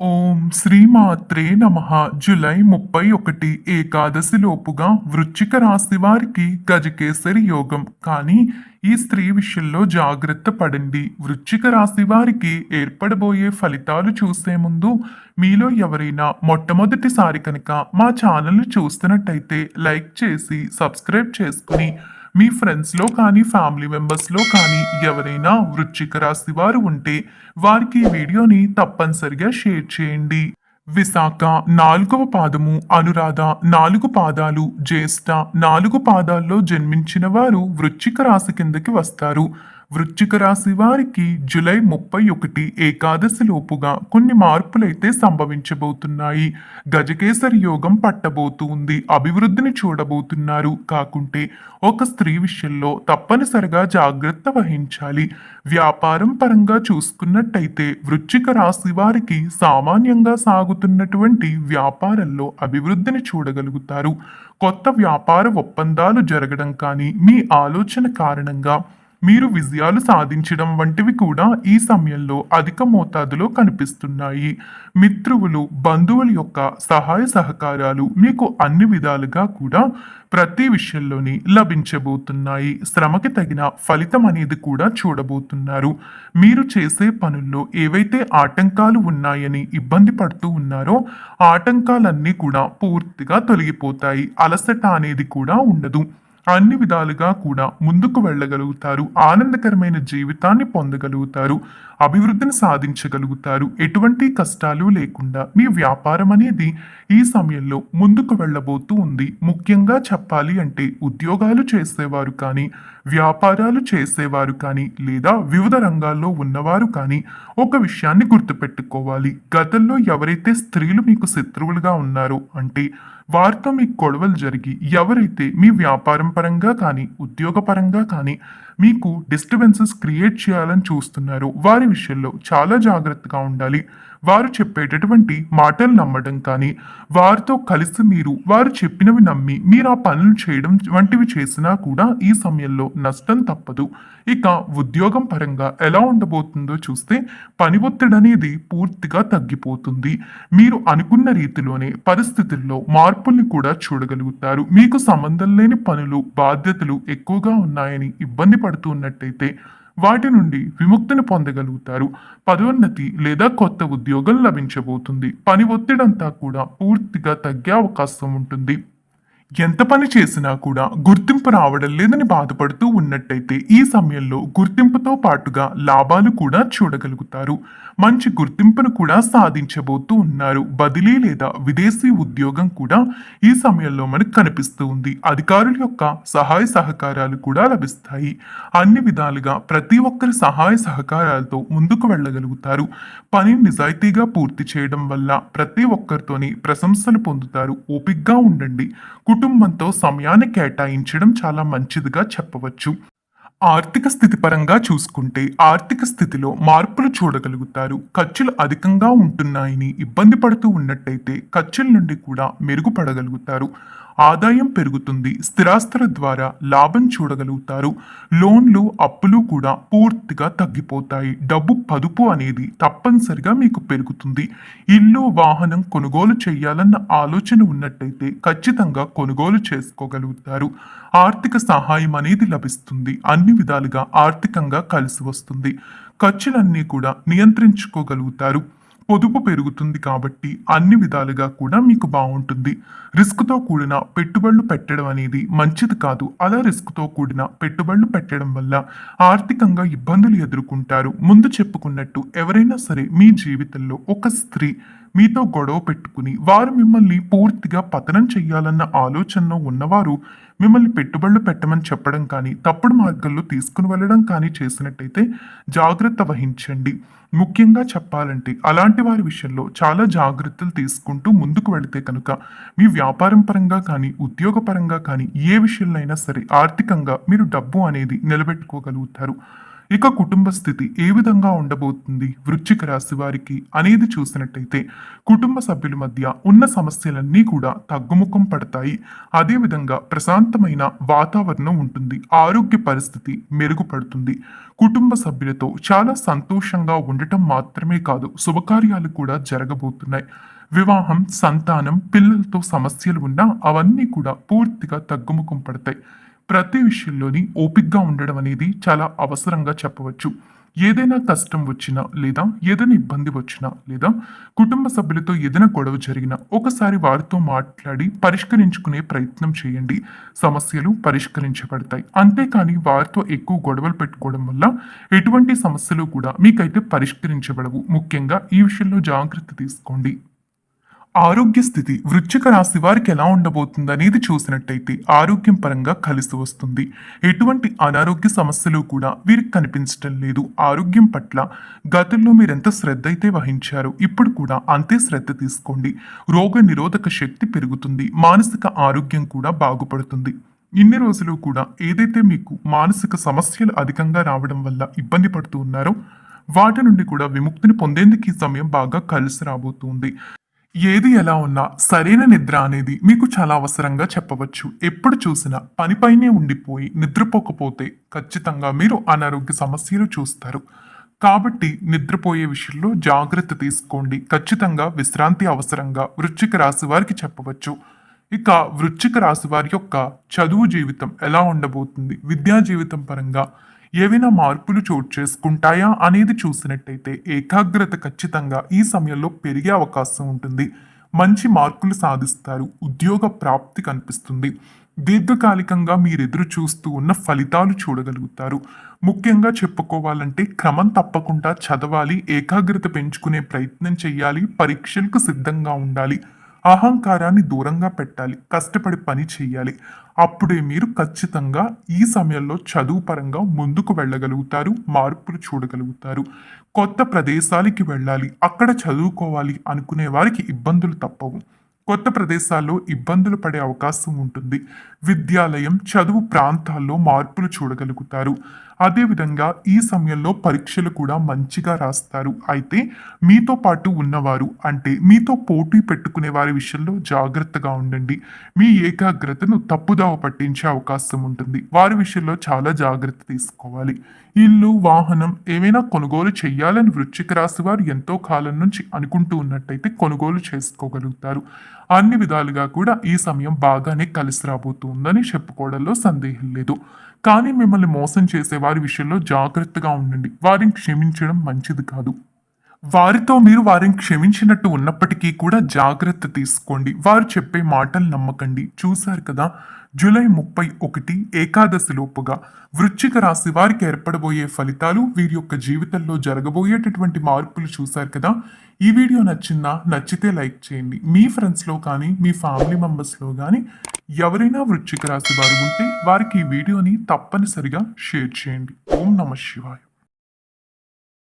ఓం శ్రీమాత్రే నమ. జులై ముప్పై ఒకటి ఏకాదశి లోపుగా రాశి వారికి గజకేసరి యోగం. కానీ ఈ స్త్రీ విషయంలో జాగ్రత్త పడండి. వృచ్చిక రాశి వారికి ఏర్పడబోయే ఫలితాలు చూసే ముందు మీలో ఎవరైనా మొట్టమొదటిసారి కనుక మా ఛానల్ని చూస్తున్నట్టయితే లైక్ చేసి సబ్స్క్రైబ్ చేసుకుని మీ ఫ్రెండ్స్లో కానీ ఫ్యామిలీ మెంబర్స్లో కానీ ఎవరైనా వృశ్చిక రాశి వారు ఉంటే వారికి ఈ వీడియోని తప్పనిసరిగా షేర్ చేయండి. విశాఖ నాలుగవ పాదము అనురాధ నాలుగు పాదాలు జ్యేష్ఠ నాలుగు పాదాల్లో జన్మించిన వారు వృశ్చిక రాశి కిందకి వస్తారు. వృశ్చిక రాశి వారికి జూలై ముప్పై ఒకటి ఏకాదశి లోపుగా కొన్ని మార్పులైతే సంభవించబోతున్నాయి. గజకేసరి యోగం పట్టబోతుంది. అభివృద్ధిని చూడబోతున్నారు. కాకుంటే ఒక స్త్రీ విషయంలో తప్పనిసరిగా జాగ్రత్త వహించాలి. వ్యాపారం పరంగా చూసుకున్నట్టయితే వృశ్చిక రాశి వారికి సామాన్యంగా సాగుతున్నటువంటి వ్యాపారంలో అభివృద్ధిని చూడగలుగుతారు. కొత్త వ్యాపార ఒప్పందాలు జరగడం కానీ మీ ఆలోచన కారణంగా మీరు విజయాలు సాధించడం వంటివి కూడా ఈ సమయంలో అధిక మోతాదులో కనిపిస్తున్నాయి. మిత్రువులు బంధువుల యొక్క సహాయ సహకారాలు మీకు అన్ని విధాలుగా కూడా ప్రతి విషయంలోని లభించబోతున్నాయి. శ్రమకి తగిన ఫలితం అనేది కూడా చూడబోతున్నారు. మీరు చేసే పనుల్లో ఏవైతే ఆటంకాలు ఉన్నాయని ఇబ్బంది పడుతూ ఉన్నారో ఆటంకాలన్నీ కూడా పూర్తిగా తొలగిపోతాయి. అలసట అనేది కూడా ఉండదు. అన్ని విధాలుగా కూడా ముందుకు వెళ్ళగలుగుతారు. ఆనందకరమైన జీవితాన్ని పొందగలుగుతారు. అభివృద్ధిని సాధించగలుగుతారు. ఎటువంటి కష్టాలు లేకుండా మీ వ్యాపారం అనేది ఈ సమయంలో ముందుకు వెళ్ళబోతూ ఉంది. ముఖ్యంగా చెప్పాలి అంటే ఉద్యోగాలు చేసేవారు కానీ వ్యాపారాలు చేసేవారు కానీ లేదా వివిధ రంగాల్లో ఉన్నవారు కానీ ఒక విషయాన్ని గుర్తుపెట్టుకోవాలి. గతంలో ఎవరైతే స్త్రీలు మీకు శత్రువులుగా ఉన్నారో అంటే వారితో మీకు గొడవలు జరిగి ఎవరైతే మీ వ్యాపారం పరంగా కానీ ఉద్యోగపరంగా కానీ మీకు డిస్టర్బెన్సెస్ క్రియేట్ చేయాలని చూస్తున్నారు. వారి విషయంలో చాలా జాగ్రత్తగా ఉండాలి. వారు చెప్పేటటువంటి మాటలు నమ్మడం కానీ వారితో కలిసి మీరు వారు చెప్పినవి నమ్మి మీరు ఆ పనులు చేయడం వంటివి చేసినా కూడా ఈ సమయంలో నష్టం తప్పదు. ఇక ఉద్యోగం పరంగా ఎలా ఉండబోతుందో చూస్తే పని ఒత్తిడి అనేది పూర్తిగా తగ్గిపోతుంది. మీరు అనుకున్న రీతిలోనే పరిస్థితుల్లో మార్పుల్ని కూడా చూడగలుగుతారు. మీకు సంబంధం లేని పనులు బాధ్యతలు ఎక్కువగా ఉన్నాయని ఇబ్బంది పడుతున్నట్టయితే వాటి నుండి విముక్తిని పొందగలుగుతారు. పదోన్నతి లేదా కొత్త ఉద్యోగం లభించబోతుంది. పని ఒత్తిడంతా కూడా పూర్తిగా తగ్గే అవకాశం ఉంటుంది. ఎంత పని చేసినా కూడా గుర్తింపు రావడం లేదని బాధపడుతూ ఉన్నట్టయితే ఈ సమయంలో గుర్తింపుతో పాటుగా లాభాలు కూడా చూడగలుగుతారు. మంచి గుర్తింపును కూడా సాధించబోతూ ఉన్నారు. బదిలీ లేదా విదేశీ ఉద్యోగం కూడా ఈ సమయంలో మనకు కనిపిస్తూ ఉంది. అధికారుల యొక్క సహాయ సహకారాలు కూడా లభిస్తాయి. అన్ని విధాలుగా ప్రతి ఒక్కరి సహాయ సహకారాలతో ముందుకు వెళ్ళగలుగుతారు. పని నిజాయితీగా పూర్తి చేయడం వల్ల ప్రతి ఒక్కరితోని ప్రశంసలు పొందుతారు. ఓపిగ్గా ఉండండి. కుటుంబంతో సమయాన్ని కేటాయించడం చాలా మంచిదిగా చెప్పవచ్చు. ఆర్థిక స్థితి పరంగా చూసుకుంటే ఆర్థిక స్థితిలో మార్పులు చూడగలుగుతారు. ఖర్చులు అధికంగా ఉంటున్నాయని ఇబ్బంది పడుతూ ఉన్నట్టయితే ఖర్చుల నుండి కూడా మెరుగుపడగలుగుతారు. ఆదాయం పెరుగుతుంది. స్థిరాస్తుల ద్వారా లాభం చూడగలుగుతారు. లోన్లు అప్పులు కూడా పూర్తిగా తగ్గిపోతాయి. డబ్బు పదుపు అనేది తప్పనిసరిగా మీకు పెరుగుతుంది. ఇల్లు వాహనం కొనుగోలు చేయాలన్న ఆలోచన ఉన్నట్టయితే ఖచ్చితంగా కొనుగోలు చేసుకోగలుగుతారు. ఆర్థిక సహాయం అనేది లభిస్తుంది. అన్ని విధాలుగా ఆర్థికంగా కలిసి వస్తుంది. ఖర్చులన్నీ కూడా నియంత్రించుకోగలుగుతారు. పొదుపు పెరుగుతుంది కాబట్టి అన్ని విధాలుగా కూడా మీకు బాగుంటుంది. రిస్క్తో కూడిన పెట్టుబడులు పెట్టడం అనేది మంచిది కాదు. అలా రిస్క్తో కూడిన పెట్టుబడులు పెట్టడం వల్ల ఆర్థికంగా ఇబ్బందులు ఎదుర్కొంటారు. ముందు చెప్పుకున్నట్టు ఎవరైనా సరే మీ జీవితంలో ఒక స్త్రీ మీతో గొడవ పెట్టుకుని వారు మిమ్మల్ని పూర్తిగా పతనం చేయాలన్న ఆలోచనలో ఉన్నవారు మిమ్మల్ని పెట్టుబడులు పెట్టమని చెప్పడం కానీ తప్పుడు మార్గంలో తీసుకుని వెళ్ళడం కానీ చేసినట్టయితే జాగ్రత్త వహించండి. ముఖ్యంగా చెప్పాలంటే అలాంటి వారి విషయంలో చాలా జాగ్రత్తలు తీసుకుంటూ ముందుకు వెళితే కనుక మీ వ్యాపారం పరంగా కానీ ఉద్యోగపరంగా కానీ ఏ విషయంలో అయినా సరే ఆర్థికంగా మీరు డబ్బు అనేది నిలబెట్టుకోగలుగుతారు. ఇక కుటుంబ స్థితి ఏ విధంగా ఉండబోతుంది? వృశ్చిక రాశి వారికి అనేది చూసినట్టయితే కుటుంబ సభ్యుల మధ్య ఉన్న సమస్యలన్నీ కూడా తగ్గుముఖం పడతాయి. అదేవిధంగా ప్రశాంతమైన వాతావరణం ఉంటుంది. ఆరోగ్య పరిస్థితి మెరుగుపడుతుంది. కుటుంబ సభ్యులతో చాలా సంతోషంగా ఉండటం మాత్రమే కాదు శుభకార్యాలు కూడా జరగబోతున్నాయి. వివాహం సంతానం పిల్లలతో సమస్యలు ఉన్నా అవన్నీ కూడా పూర్తిగా తగ్గుముఖం పడతాయి. ప్రతి విషయంలోని ఓపిగ్గా ఉండడం అనేది చాలా అవసరంగా చెప్పవచ్చు. ఏదైనా కష్టం వచ్చినా లేదా ఏదైనా ఇబ్బంది వచ్చినా లేదా కుటుంబ సభ్యులతో ఏదైనా గొడవ జరిగినా ఒకసారి వారితో మాట్లాడి పరిష్కరించుకునే ప్రయత్నం చేయండి. సమస్యలు పరిష్కరించబడతాయి. అంతేకాని వారితో ఎక్కువ గొడవలు పెట్టుకోవడం వల్ల ఎటువంటి సమస్యలు కూడా మీకైతే పరిష్కరించబడవు. ముఖ్యంగా ఈ విషయంలో జాగ్రత్త తీసుకోండి. ఆరోగ్య స్థితి వృశ్చిక రాశి వారికి ఎలా ఉండబోతుంది అనేది చూసినట్టయితే ఆరోగ్యం పరంగా కలిసి వస్తుంది. ఎటువంటి అనారోగ్య సమస్యలు కూడా వీరికి కనిపించటం లేదు. ఆరోగ్యం పట్ల గతంలో మీరు ఎంత శ్రద్ధ అయితే వహించారో ఇప్పుడు కూడా అంతే శ్రద్ధ తీసుకోండి. రోగ నిరోధక శక్తి పెరుగుతుంది. మానసిక ఆరోగ్యం కూడా బాగుపడుతుంది. ఇన్ని రోజులు కూడా ఏదైతే మీకు మానసిక సమస్యలు అధికంగా రావడం వల్ల ఇబ్బంది పడుతూ ఉన్నారో వాటి నుండి కూడా విముక్తిని పొందేందుకు ఈ సమయం బాగా కలిసి రాబోతుంది. ఏది ఎలా ఉన్నా సరైన నిద్ర అనేది మీకు చాలా అవసరంగా చెప్పవచ్చు. ఎప్పుడు చూసినా పనిపైనే ఉండిపోయి నిద్రపోకపోతే ఖచ్చితంగా మీరు అనారోగ్య సమస్యలు చూస్తారు. కాబట్టి నిద్రపోయే విషయంలో జాగ్రత్త తీసుకోండి. ఖచ్చితంగా విశ్రాంతి అవసరంగా వృశ్చిక రాశి వారికి చెప్పవచ్చు. ఇక వృశ్చిక రాశి వారి యొక్క చదువు జీవితం ఎలా ఉండబోతుంది? విద్యా జీవితం పరంగా ఏవైనా మార్పులు చోటు చేసుకుంటాయా అనేది చూసినట్టయితే ఏకాగ్రత ఖచ్చితంగా ఈ సమయంలో పెరిగే అవకాశం ఉంటుంది. మంచి మార్కులు సాధిస్తారు. ఉద్యోగ ప్రాప్తి కనిపిస్తుంది. దీర్ఘకాలికంగా మీరు ఎదురు చూస్తూ ఉన్న ఫలితాలు చూడగలుగుతారు. ముఖ్యంగా చెప్పుకోవాలంటే క్రమం తప్పకుండా చదవాలి ఏకాగ్రత పెంచుకునే ప్రయత్నం చేయాలి పరీక్షలకు సిద్ధంగా ఉండాలి. అహంకారాన్ని దూరంగా పెట్టాలి కష్టపడి పని చేయాలి. అప్పుడే మీరు ఖచ్చితంగా ఈ సమయంలో చదువు పరంగా ముందుకు వెళ్ళగలుగుతారు మార్పులు చూడగలుగుతారు. కొత్త ప్రదేశాలకి వెళ్ళాలి అక్కడ చదువుకోవాలి అనుకునే వారికి ఇబ్బందులు తప్పవు. కొత్త ప్రదేశాల్లో ఇబ్బందులు పడే అవకాశం ఉంటుంది. విద్యాలయం చదువు ప్రాంతాల్లో మార్పులు చూడగలుగుతారు. అదేవిధంగా ఈ సమయంలో పరీక్షలు కూడా మంచిగా రాస్తారు. అయితే మీతో పాటు ఉన్నవారు అంటే మీతో పోటీ పెట్టుకునే వారి విషయంలో జాగ్రత్తగా ఉండండి. మీ ఏకాగ్రతను తప్పుదావ పట్టించే అవకాశం ఉంటుంది. వారి విషయంలో చాలా జాగ్రత్త తీసుకోవాలి. ఇల్లు వాహనం ఏమైనా కొనుగోలు చేయాలని వృశ్చిక రాశి వారు ఎంతో కాలం నుంచి అనుకుంటూ ఉన్నట్టయితే కొనుగోలు చేసుకోగలుగుతారు. అన్ని విధాలుగా కూడా ఈ సమయం బాగానే కలిసి రాబోతుందని చెప్పుకోవడంలో సందేహం లేదు. కానీ మిమ్మల్ని మోసం చేసే వారి విషయంలో జాగ్రత్తగా ఉండండి. వారిని క్షమించడం మంచిది కాదు. వారితో మీరు వారిని క్షమించినట్టు ఉన్నప్పటికీ కూడా జాగ్రత్త తీసుకోండి. వారు చెప్పే మాటలు నమ్మకండి. చూశారు కదా? జూలై ముప్పై ఒకటి ఏకాదశి లోపుగా వృశ్చిక రాశి వారికి ఏర్పడబోయే ఫలితాలు వీరి యొక్క జీవితంలో జరగబోయేటటువంటి మార్పులు చూశారు కదా? ఈ వీడియో నచ్చిందా? నచ్చితే లైక్ చేయండి. మీ ఫ్రెండ్స్లో కానీ మీ ఫ్యామిలీ మెంబర్స్లో కానీ ఎవరైనా వృశ్చిక రాశి వారు ఉంటే వారికి ఈ వీడియోని తప్పనిసరిగా షేర్ చేయండి. ఓం నమ శివాయ.